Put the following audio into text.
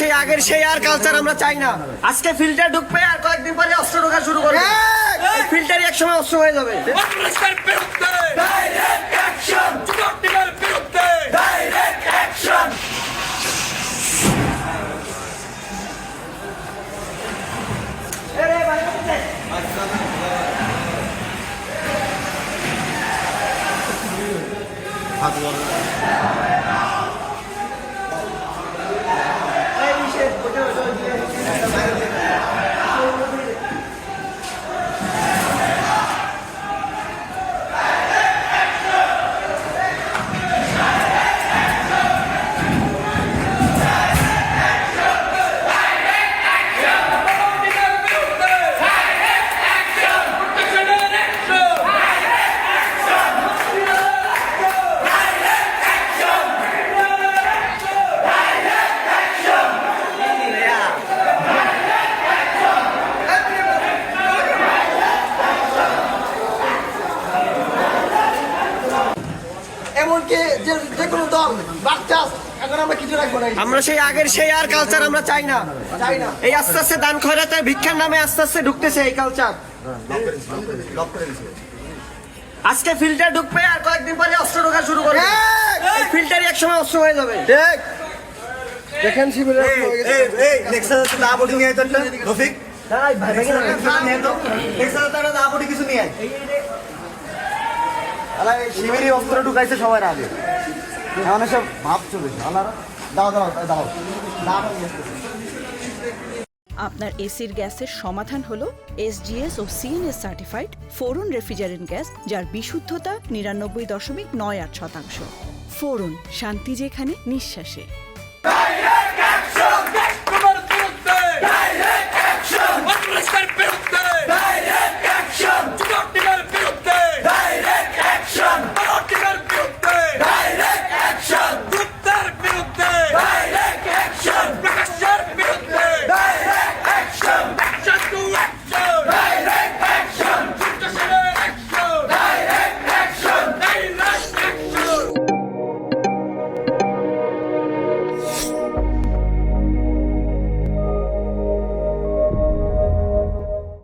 সেই আগের সেই আর কালচার আমরা চাই না। আজকে ফিল্টার ঢুকবে আর কয়েকদিন পরে অস্ত্র ঢোকা শুরু করবে। ফিল্টারই এক সময় অস্ত্র হয়ে যাবে। বাংলাদেশের বিরুদ্ধে! এমনকি যে যে কোনো দল বাচ্চা এখন আমরা কিছু রাখব না আমরা সেই আগের সেই আর কালচার আমরা চাই না চাই না এই আস্তে আস্তে দান খয়রাতে ভিক্ষার নামে আস্তে আস্তে ঢুকতেছে এই কালচার আজকে ফিল্টার ঢুকবে আর কয়েকদিন পরে অস্ত্র ঢোকা শুরু করবে ফিল্টারই এক সময় অস্ত্র হয়ে যাবে ঠিক দেখেন শিবিরের এই নেক্সট বডি নিয়ে তো রফিক ভাই, ভাই, নেক্সট বডি কিছু নিয়ে আয় শিবিরই অস্ত্র ঢুকাইছে আগে। দাও দাও দাও। আপনার এসির গ্যাসের সমাধান হল এসজিএস ও CNS certified freon refrigerant gas, যার বিশুদ্ধতা নিরানব্বই দশমিক নয় আট শতাংশ। ফোরন, শান্তি যেখানে, নিঃশ্বাসে।